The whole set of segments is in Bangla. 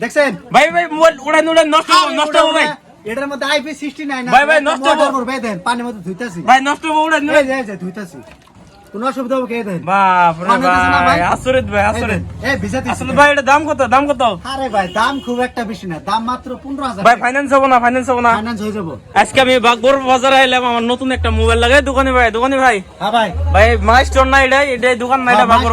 দেখছেন? ভাই ভাই মোবাইল উড়ান উড়ান নষ্ট নষ্ট ভাই। এটার মধ্যে আইপি 69 ভাই, ভাই, নষ্ট। ভাই দেন পানির মধ্যে ধুইতাছি। ভাই নষ্ট হব উড়ান ধুইতাছি। কোনো অসুবিধা হবে দেন? বাপ রে ভাই? আসরিত ভাই এ ভাই এটা দাম কত? দাম কত? আরে ভাই দাম খুব একটা বেশি না। দাম মাত্র 15000 ভাই হবে না হবে না। হয়ে যাব। আজকে আমি বাগবর বাজারে এলাম আমার নতুন একটা মোবাইল লাগে দোকানে ভাই দোকানে ভাই। হ্যাঁ ভাই। ভাই মাইস্টোর না এটা এটা দোকান না এটা হ্যাঁ, বাগবর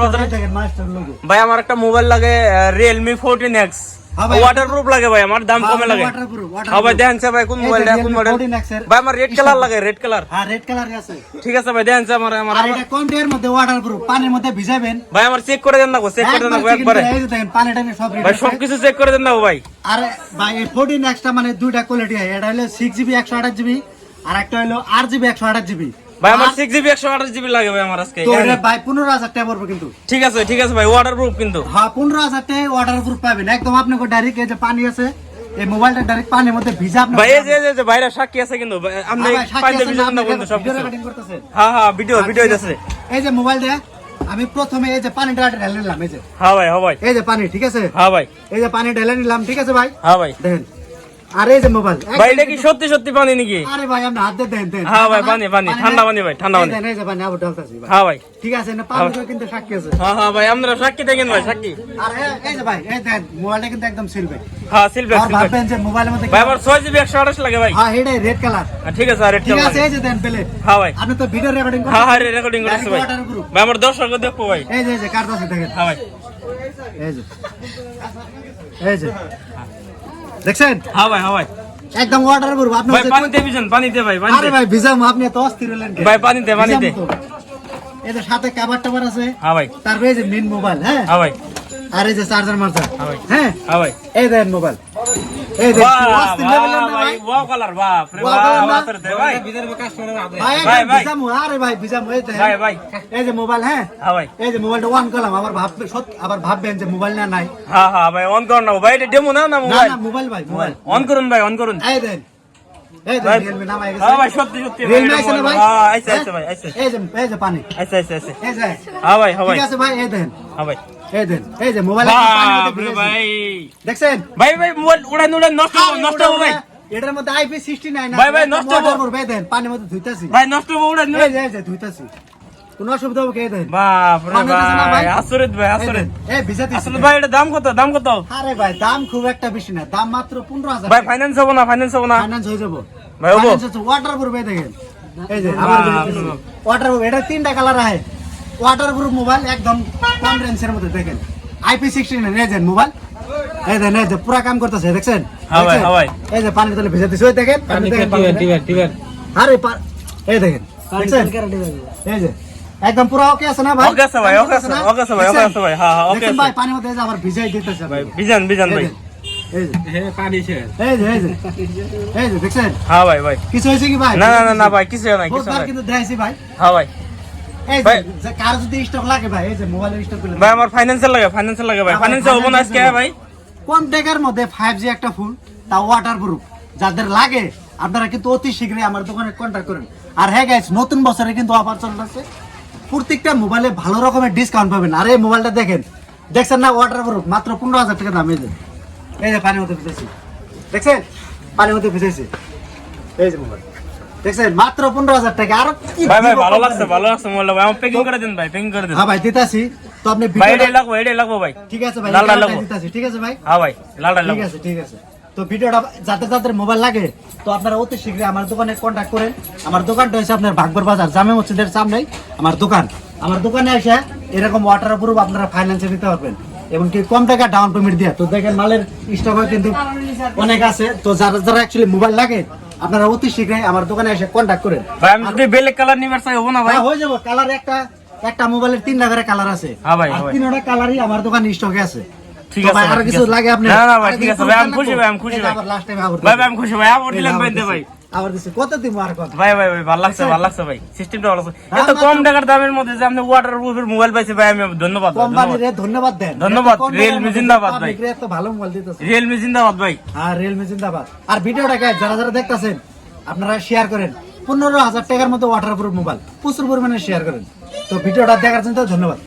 ভাই আমার একটা মোবাইল লাগে Realme 14X হ্যাঁ ওয়াটারপ্রুফ লাগে ভাই আমার দাম হ্যাঁ, কমে লাগে। হ্যাঁ ভাই দেখেন ভাই কোন মোবাইলটা কোন মডেল ভাই আমার রেড কালার লাগে রেড কালার হ্যাঁ রেড কালার আছে। ঠিক আছে ভাই দেখেন আমার আমার আর এটা কম ডের মধ্যে? ওয়াটারপ্রুফ পানির মধ্যে ভিজাবেন। ভাই আমার চেক করে দেন না চেক করে দেন না একবারে ভাই সব কিছু চেক করে দেন না ভাই। আরে ভাই এই 14 এক্সট্রা মানে দুইটা কোয়ালিটি হয়। এটা হলো 6 জিবি 128 জিবি আর একটা হলো 8 জিবি 128 জিবি ভাই আমার সিক্স জিবি একশো আঠাশ জিবি লাগে ভাই আমার আজকে। ভাই 15000 টাকা পড়বে কিন্তু। ঠিক আছে ঠিক আছে ভাই ওয়াটার প্রুফ কিন্তু। হ্যাঁ 15000 টাকা ওয়াটারপ্রুফ পাবেন। একদম আপনাকে ডাইরেক্ট এই যে পানি আছে এই মোবাইলটা ডাইরেক্ট পানির মধ্যে ভিজা আপনি ভাই এই যে যে- ভাইরা সাক্ষী আছে কিন্তু। আপনি না, না আপনি কিন্তু সব ভিডিও রেকর্ডিং করতেছেন। হ্যাঁ হ্যাঁ ভিডিও ভিডিও আছে। এই যে মোবাইল দিয়ে আমি প্রথমে এই যে পানিটা ঢেলে নিলাম এই যে। হ্যাঁ ভাই হ্যাঁ ভাই। এই যে পানি ঠিক আছে? হ্যাঁ ভাই। এই যে পানি ঢেলে নিলাম ঠিক আছে ভাই? হ্যাঁ ভাই। দেখেন আর যে মোবাইল ভাই এটা কি সত্যি সত্যি পানি নাকি? আরে ভাই আপনি হাত দেন দেন। হ্যাঁ ভাই, পানি, পানি, ঠান্ডা পানি ভাই, ঠান্ডা পানি। এই যে পানি আবার ঢালতাছি ভাই। হ্যাঁ ভাই। ঠিক আছে না পানি তো কিন্তু সাক্ষী আছে। হ্যাঁ হ্যাঁ ভাই আপনারা সাক্ষী দেখেন ভাই সাক্ষী। আর এই- যে ভাই এই দেন মোবাইলটা কিন্তু একদম সিলবে হ্যাঁ সিলভার আর ভাববেন যে মোবাইলের মধ্যে ভাই আমার ছয় জিবি একশো আঠাশ লাগে ভাই। হ্যাঁ এটাই রেড কালার হ্যাঁ, ঠিক আছে আর রেড ঠিক আছে এই যে দেন পেলে। হ্যাঁ ভাই। আপনি তো ভিডিও রেকর্ডিং হ্যাঁ হ্যাঁ রেকর্ডিং করেছি ভাই। ভাই আমার দর্শক দেখব ভাই। এই যে এই যে কার্ড দেখেন। হ্যাঁ ভাই। এই যে। এই যে। দেখছেন? হ্যাঁ ভাই হ্যাঁ ভাই। একদম ওয়াটার প্রুফ আপনি ভাই পানিতে ভিজন পানিতে ভাই আরে ভাই ভিজাম আপনি তো অস্থির হলেন? ভাই পানিতে পানিতে। এই সাথে কাবার টাবার আছে হ্যাঁ ভাই। তারপরে এই যে মেন মোবাইল হ্যাঁ? হ্যাঁ ভাই। আর এই যে চার্জার মার্জার হ্যাঁ ভাই। হ্যাঁ? হ্যাঁ ভাই। এই দেন মোবাইল এই দেন বাহ, অস্থির বাহ, level এর না ভাই ভাই ওয়াও কালার বাপ রে Wow বাপ colour না? আসলে দে ভাই ভাই ভাই, একদম ভাই। ভিজামু আরে ভাই ভিজামু এই দেখেন ভাই ভাই এই যে মোবাইল হ্যাঁ হ্যাঁ ভাই এই যে মোবাইলটা অন করলাম আবার ভাববে সত্যি আবার ভাববেন যে মোবাইল না নাই হ্যাঁ হ্যাঁ ভাই অন করুন না ভাই এটা ডেমো না না না মোবাইল না মোবাইল ভাই মোবাইল অন করুন ভাই অন করুন এই দেন এই দেন ভাই- রিয়েলমি নাম আই হ্যাঁ ভাই গেছে সত্যি সত্যি ভাই রিয়েলমি এটা আছে না মোবাইল। ভাই হ্যাঁ আইছে আইছে হ্যাঁ? ভাই আইছে এই যে এই যে পানি আইছে আইছে আইছে এই যে হ্যাঁ ভাই হ্যাঁ ভাই ঠিক আছে ভাই এই দেন হ্যাঁ ভাই এই দেন এই যে মোবাইল। ভাই। দেখছেন? ভাই ভাই মোবাইল উড়ান উড়ান নষ্ট হব আরে নষ্ট ওটা হব ভাই। এটার মধ্যে আইপি 69 ভাই, ভাই, নষ্ট হব। ভাই দেন পানির মধ্যে ধুইতাছি। ভাই নষ্ট হব উড়ান এই যে এই যে ধুইতাছি। কোনো অসুবিধা হবে কে? দেন। বাপ রে না ভাই? আসরিত ভাই আসরিত এই আসলে ভাই এটা দাম কত? দাম কত? আরে ভাই দাম খুব একটা বেশি না। দাম মাত্র 15000 ভাই ফাইন্যান্স হব না ফাইন্যান্স হব না। ফাইনান্স হয়ে যাব। ভাই, হব? ওয়াটার দেখেন। এই যে আবার ওয়াটার এটা তিনটা কালার আছে ওয়াটার প্রুফ মোবাইল একদম কম রেঞ্জের মধ্যে দেখেন। আইপি সিক্সটিন এই যে মোবাইল এই দেন এই যে পুরা কাম করতেছে দেখছেন? হ্যাঁ ভাই, দেখছেন? হ্যাঁ ভাই। এই যে পানি তলে ভেজে দিছে ওই দেখেন পানি দেখেন, পানি দেখেন। আরে পা- এই দেখেন দেখছেন? এই যে একদম পুরো ওকে আছে না ভাই? ওকে আছে ভাই ওকে আছে না? ওকে আছে ভাই ওকে আছে ভাই। হ্যাঁ হ্যাঁ ওকে দেখছেন আছে। ভাই পানির মধ্যে এই যে আবার ভিজাই দিতেছে ভাই বিজান বিজান ভাই। এই যে। এই যে এই যে এই যে দেখছেন? হ্যাঁ ভাই ভাই। কিছু হয়েছে কি ভাই? না না না না ভাই কিছু নাই কিছু বহুতবার নাই। কিন্তু দেখাইছি ভাই। হ্যাঁ ভাই। এই ভাই। যে- যে কার যদি স্টক লাগে ভাই এই যে মোবাইলের স্টক ভাই আমার লাগে লাগে ভাই। হব না আজকে ভাই। কম টাকার মধ্যে ফাইভ জি একটা ফুল তা ওয়াটার প্রুফ যাদের লাগে আপনারা কিন্তু অতি শীঘ্রই আমার দোকানে কন্ট্যাক্ট করেন। আর হ্যাঁ গাইস নতুন বছরে কিন্তু অফার চলতেছে প্রত্যেকটা মোবাইলে ভালো রকমের ডিসকাউন্ট পাবেন। আর এই মোবাইলটা দেখেন দেখছেন না ওয়াটার প্রুফ মাত্র পনেরো হাজার টাকা দাম এই যে। এই যে পানির মধ্যে ভিজেছি দেখছেন? পানির মধ্যে ভিজেছি এই যে মোবাইল দেখছেন মাত্র পনেরো হাজার টাকা। আর কি ভাই ভাই ভালো লাগছে ভালো লাগছে মোবাইলটা ভাই আমার প্যাকিং করে দিন ভাই প্যাকিং করে দিন। হ্যাঁ ভাই দিতাছি। তো আপনি ভাই এটাই লাগবো এটাই লাগবো ভাই। ঠিক আছে ভাই লাল লাল লাগবো। দিতাছি ঠিক আছে ভাই? হ্যাঁ ভাই লালটা ঠিক আছে ঠিক আছে। তো ভিডিওটা যাদের যাদের মোবাইল লাগে তো আপনারা অতি শীঘ্রই আমার দোকানে কন্ট্যাক্ট করেন। আমার দোকানটা হচ্ছে আপনার ভাগবর বাজার জামে মসজিদের সামনেই আমার দোকান। আমার দোকানে এসে এরকম ওয়াটার প্রুফ আপনারা ফাইন্যান্সে দিতে পারবেন। এবং কি কম টাকা ডাউন পেমেন্ট দিয়ে। তো দেখেন মালের স্টক কিন্তু অনেক আছে। তো যারা যারা অ্যাকচুয়ালি মোবাইল লাগে আপনারা অতি শীঘ্রই আমার দোকানে এসে কন্ট্যাক্ট করেন। ভাই আমি যদি বেলেগ কালার নিবার চাই হব না ভাই? হ্যাঁ, হয়ে যাব। কালার একটা একটা মোবাইলের তিন করে কালার আছে। হ্যাঁ ভাই, আর হ্যাঁ। তিনটা কালারই আমার দোকানে স্টকে আছে। ঠিক আছে আর কিছু লাগে আপনি? না, না ভাই, ঠিক আছে ভাই, আমি খুশি ভাই, আমি খুশি ভাই। last time আবার ভাই ভাই আমি খুশি ভাই আবার দিলেন ভাই দে ভাই। আবার দিছি কত দিব আর কত ভাই ভাই ভাই ভালো লাগছে আচ্ছা। ভালো লাগছে ভাই। সিস্টেমটা ভালো লাগছে। হ্যাঁ, এত কম টাকার দামের মধ্যে যে আপনি ওয়াটার প্রুফের মোবাইল পাইছে ভাই আমি ধন্যবাদ ভাই, কোম্পানির ধন্যবাদ। ধন্যবাদ দেন। ধন্যবাদ, এত জিন্দাবাদ ভাই। ভালো মোবাইল দিতেছে। রিয়েলমি জিন্দাবাদ ভাই। রিয়েলমি জিন্দাবাদ। আর ভিডিওটা যারা যারা দেখতাছেন আপনারা শেয়ার করেন। পনেরো হাজার টাকার মতো ওয়াটার প্রুফ মোবাইল প্রচুর পরিমাণে শেয়ার করেন। তো ভিডিওটা দেখার জন্য ধন্যবাদ।